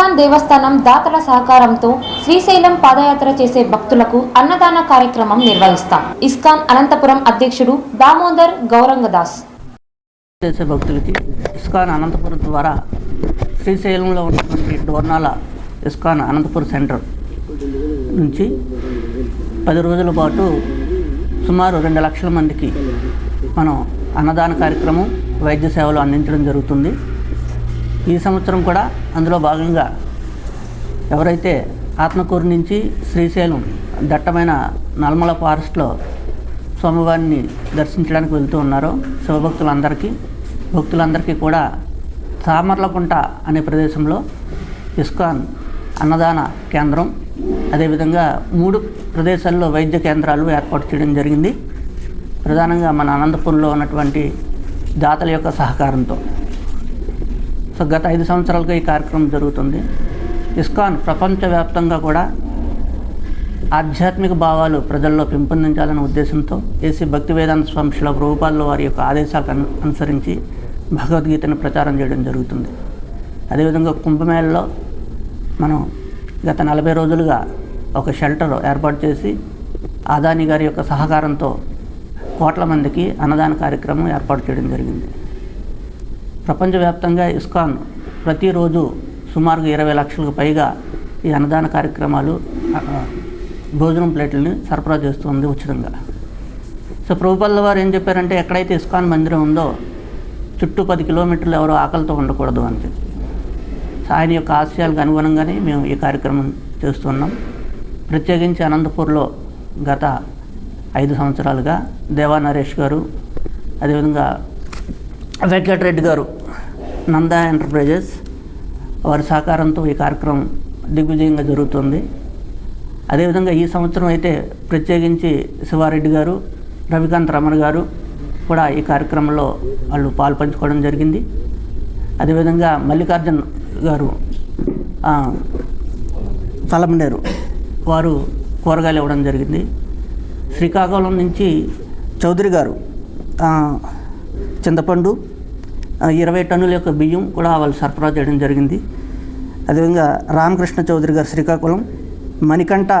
ISKCON దేవస్థానం దాతల సహకారంతో శ్రీశైలం పాదయాత్ర చేసే భక్తులకు అన్నదాన కార్యక్రమం నిర్వహిస్తాం. ఇస్కాన్ అనంతపురం అధ్యక్షుడు దామోదర్ గౌరంగదాస్. చేసే భక్తులకి ఇస్కాన్ అనంతపురం ద్వారా శ్రీశైలంలో ఉన్నటువంటి డోర్నాల ఇస్కాన్ అనంతపురం సెంటర్ నుంచి పది రోజుల పాటు సుమారు రెండు లక్షల మందికి మనం అన్నదాన కార్యక్రమం వైద్య సేవలు అందించడం జరుగుతుంది. ఈ సంవత్సరం కూడా అందులో భాగంగా ఎవరైతే ఆత్మకూరు నుంచి శ్రీశైలం దట్టమైన నల్మల ఫారెస్ట్లో స్వామివారిని దర్శించడానికి వెళ్తూ ఉన్నారో శివభక్తులందరికీ భక్తులందరికీ కూడా తామర్లకుంట అనే ప్రదేశంలో ఇస్కాన్ అన్నదాన కేంద్రం అదేవిధంగా మూడు ప్రదేశాల్లో వైద్య కేంద్రాలు ఏర్పాటు చేయడం జరిగింది. ప్రధానంగా మన అనంతపురంలో ఉన్నటువంటి దాతల యొక్క సహకారంతో. సో గత ఐదు సంవత్సరాలుగా ఈ కార్యక్రమం జరుగుతుంది. ఇస్కాన్ ప్రపంచవ్యాప్తంగా కూడా ఆధ్యాత్మిక భావాలు ప్రజల్లో పెంపొందించాలనే ఉద్దేశంతో ఏసీ భక్తి వేదాంత స్వామి రూపాల్లో వారి యొక్క ఆదేశాలకు అనుసరించి భగవద్గీతను ప్రచారం చేయడం జరుగుతుంది. అదేవిధంగా కుంభమేళలో మనం గత నలభై రోజులుగా ఒక షెల్టర్ ఏర్పాటు చేసి ఆదాని గారి యొక్క సహకారంతో కోట్ల మందికి అన్నదాన కార్యక్రమం ఏర్పాటు చేయడం జరిగింది. ప్రపంచవ్యాప్తంగా ఇస్కాన్ ప్రతిరోజు సుమారుగా ఇరవై లక్షలకు పైగా ఈ అన్నదాన కార్యక్రమాలు భోజనం ప్లేట్లని సరఫరా చేస్తుంది ఉచితంగా. సో ప్రభుపల్ల వారు ఏం చెప్పారంటే ఎక్కడైతే ఇస్కాన్ మందిరం ఉందో చుట్టూ పది కిలోమీటర్లు ఎవరో ఆకలితో ఉండకూడదు అని చెప్పి. ఆయన యొక్క ఆశయాలకు అనుగుణంగానే మేము ఈ కార్యక్రమం చేస్తున్నాం. ప్రత్యేకించి అనంతపూర్లో గత ఐదు సంవత్సరాలుగా దేవా నరేష్ గారు అదేవిధంగా వెంకటరెడ్డి గారు నందా ఎంటర్ప్రైజెస్ వారి సహకారంతో ఈ కార్యక్రమం దిగ్విజయంగా జరుగుతుంది. అదేవిధంగా ఈ సంవత్సరం అయితే ప్రత్యేకించి శివారెడ్డి గారు రవికాంత్ రమణ గారు కూడా ఈ కార్యక్రమంలో వాళ్ళు పాలు పంచుకోవడం జరిగింది. అదేవిధంగా మల్లికార్జున్ గారు తలమనేరు వారు కూరగాయలు ఇవ్వడం జరిగింది. శ్రీకాకుళం నుంచి చౌదరి గారు చింతపండు ఇరవై టన్నుల యొక్క బియ్యం కూడా వాళ్ళు సరఫరా చేయడం జరిగింది. అదేవిధంగా రామకృష్ణ చౌదరి గారు శ్రీకాకుళం మణికంఠ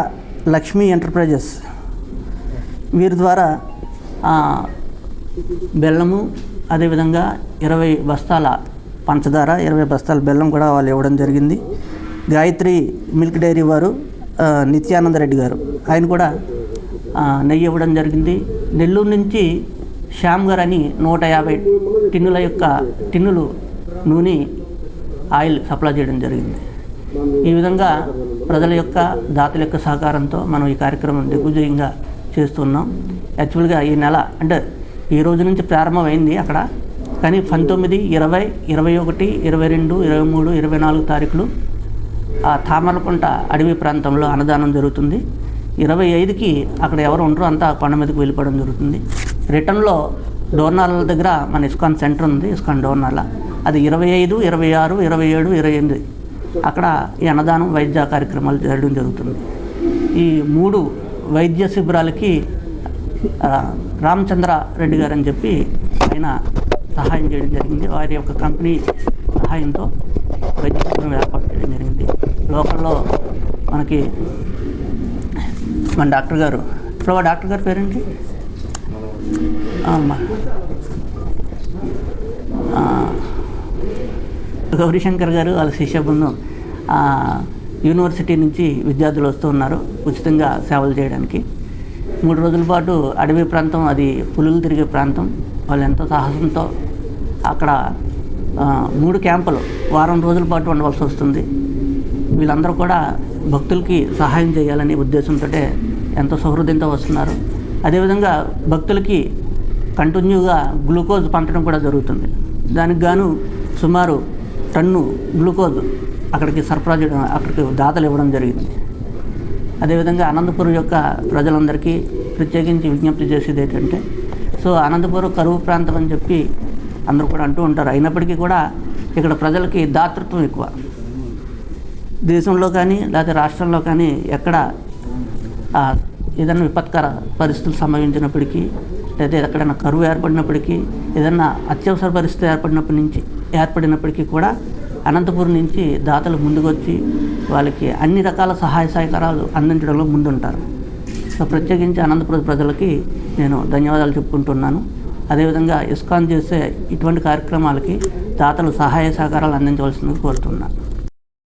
లక్ష్మీ ఎంటర్ప్రైజెస్ వీరి ద్వారా బెల్లము అదేవిధంగా ఇరవై బస్తాల పంచదార ఇరవై బస్తాల బెల్లం కూడా వాళ్ళు ఇవ్వడం జరిగింది. గాయత్రి మిల్క్ డైరీ వారు నిత్యానంద రెడ్డి గారు ఆయన కూడా నెయ్యి ఇవ్వడం జరిగింది. నెల్లూరు నుంచి శ్యామ్ గారు అని నూట యాభై టిన్నుల యొక్క టిన్నులు నూనె ఆయిల్ సప్లై చేయడం జరిగింది. ఈ విధంగా ప్రజల యొక్క దాతల యొక్క సహకారంతో మనం ఈ కార్యక్రమం దిగ్విజయంగా చేస్తున్నాం. యాక్చువల్గా ఈ నెల అంటే ఈ రోజు నుంచి ప్రారంభమైంది అక్కడ. కానీ పంతొమ్మిది ఇరవై ఇరవై ఒకటి ఇరవై రెండు ఇరవై మూడు ఇరవై నాలుగు తారీఖులు ఆ తామరకుంట అడవి ప్రాంతంలో అన్నదానం జరుగుతుంది. ఇరవై ఐదుకి అక్కడ ఎవరు ఉండరో అంతా కొండ మీదకి వెళ్ళిపోవడం జరుగుతుంది. రిటర్న్లో డోర్నాల దగ్గర మన ఇస్కాన్ సెంటర్ ఉంది ఇస్కాన్ డోర్నాల అది ఇరవై ఐదు ఇరవై ఆరు ఇరవై ఏడు ఇరవై ఎనిమిది. అక్కడ ఈ అన్నదానం వైద్య కార్యక్రమాలు జరగడం జరుగుతుంది. ఈ మూడు వైద్య శిబిరాలకి రామచంద్ర రెడ్డి గారు అని చెప్పి ఆయన సహాయం చేయడం జరిగింది. వారి యొక్క కంపెనీ సహాయంతో వైద్య శిబిరం ఏర్పాటు చేయడం జరిగింది. లోకల్లో మనకి మన డాక్టర్ గారు ఇప్పుడు డాక్టర్ గారి పేరేంటి? గౌరీశంకర్ గారు వాళ్ళ శిష్య బృందం యూనివర్సిటీ నుంచి విద్యార్థులు వస్తూ ఉన్నారు ఉచితంగా సేవలు చేయడానికి. మూడు రోజుల పాటు అడవి ప్రాంతం అది పులులు తిరిగే ప్రాంతం. వాళ్ళు ఎంతో సాహసంతో అక్కడ మూడు క్యాంపులు వారం రోజుల పాటు ఉండవలసి వస్తుంది. వీళ్ళందరూ కూడా భక్తులకి సహాయం చేయాలనే ఉద్దేశంతో ఎంతో సౌహృదయంతో వస్తున్నారు. అదేవిధంగా భక్తులకి కంటిన్యూగా గ్లూకోజ్ పంపడం కూడా జరుగుతుంది. దానికి గాను సుమారు టన్ను గ్లూకోజ్ అక్కడికి సరఫరా చేయడం అక్కడికి దాతలు ఇవ్వడం జరిగింది. అదేవిధంగా అనంతపురం యొక్క ప్రజలందరికీ ప్రత్యేకించి విజ్ఞప్తి చేసేది ఏంటంటే సో అనంతపురం కరువు ప్రాంతం అని చెప్పి అందరూ కూడా అంటూ ఉంటారు. అయినప్పటికీ కూడా ఇక్కడ ప్రజలకి దాతృత్వం ఎక్కువ. దేశంలో కానీ లేకపోతే రాష్ట్రంలో కానీ ఎక్కడ ఏదైనా విపత్కర పరిస్థితులు సంభవించినప్పటికీ లేదా ఎక్కడైనా కరువు ఏర్పడినప్పటికీ ఏదైనా అత్యవసర పరిస్థితి ఏర్పడినప్పటి నుంచి ఏర్పడినప్పటికీ కూడా అనంతపురం నుంచి దాతలు ముందుకొచ్చి వాళ్ళకి అన్ని రకాల సహాయ సహకారాలు అందించడంలో ముందుంటారు. సో ప్రత్యేకించి అనంతపురం ప్రజలకి నేను ధన్యవాదాలు చెప్పుకుంటున్నాను. అదేవిధంగా ఇస్కాన్ చేసే ఇటువంటి కార్యక్రమాలకి దాతలు సహాయ సహకారాలు అందించవలసిందిగా కోరుతున్నాను.